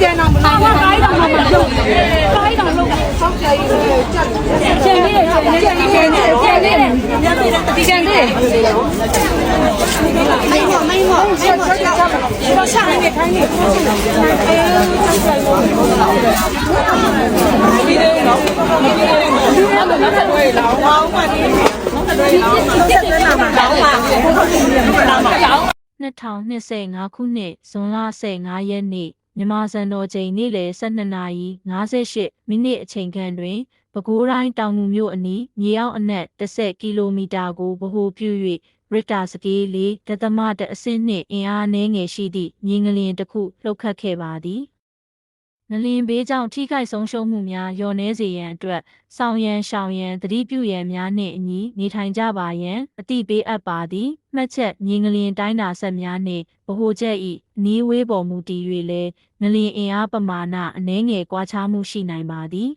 ပြန်တော့မနိုင်ဘူးတိုင်းတော့မလုပ်တိုင်းတော့လုပ်တာဆောက်ကြရည်ကြက်ကျန်နေတယ်ကျန်နေတယ်ကျန်နေတယ်ကျန်နေတယ်မိုင်းမမိုင်းမမိုင်းမဆောက်ကြဆောက်ရှာနေခိုင်းနေအဲဆောက်ကြလို့ဒီလိုနော်ဒီလိုနော်ဒီလိုနော်ဆက်တွေ့လာအောင်ပါဒီဆက်တွေ့လာအောင်ဆက်တွေ့လာအောင်2025ခုနှစ်ဇွန်လ15ရက်နေ့ မြန်မာစံတော်ချိန်နေ့လယ်12နာရီ58မိနစ်အချိန်ခန့်တွင်ပဲခူးတိုင်းတောင်ငူမြို့အနီးမြေအောက်အနက်10ကီလိုမီတာကိုဗဟိုပြု၍ရစ်တာစကေးလေးဒသမတအဆင့်နှင့်အင်အားအနည်းငယ်ရှိသည့်မြေငလျင်တစ်ခုလှုပ်ခတ်ခဲ့ပါသည် ငလျင်ဘေးကြောင့်ထိခိုက်ဆုံးရှုံးမှုများလျော့နည်းစေရန်အတွက်ဆောင်ရန်ရှောင်ရန်သတိပြုရန်များနှင့်အညီနေထိုင်ကြပါရန်အတိပေးအပ်ပါသည်မှတ်ချက်မြေငလျင်တိုင်းတာဆက်များနှင့်ဗဟိုချက်၏နီးဝေးပေါ်မူတည်၍လည်းငလျင်အင်အားပမာဏအနည်းငယ်ကွာခြားမှုရှိနိုင်ပါသည်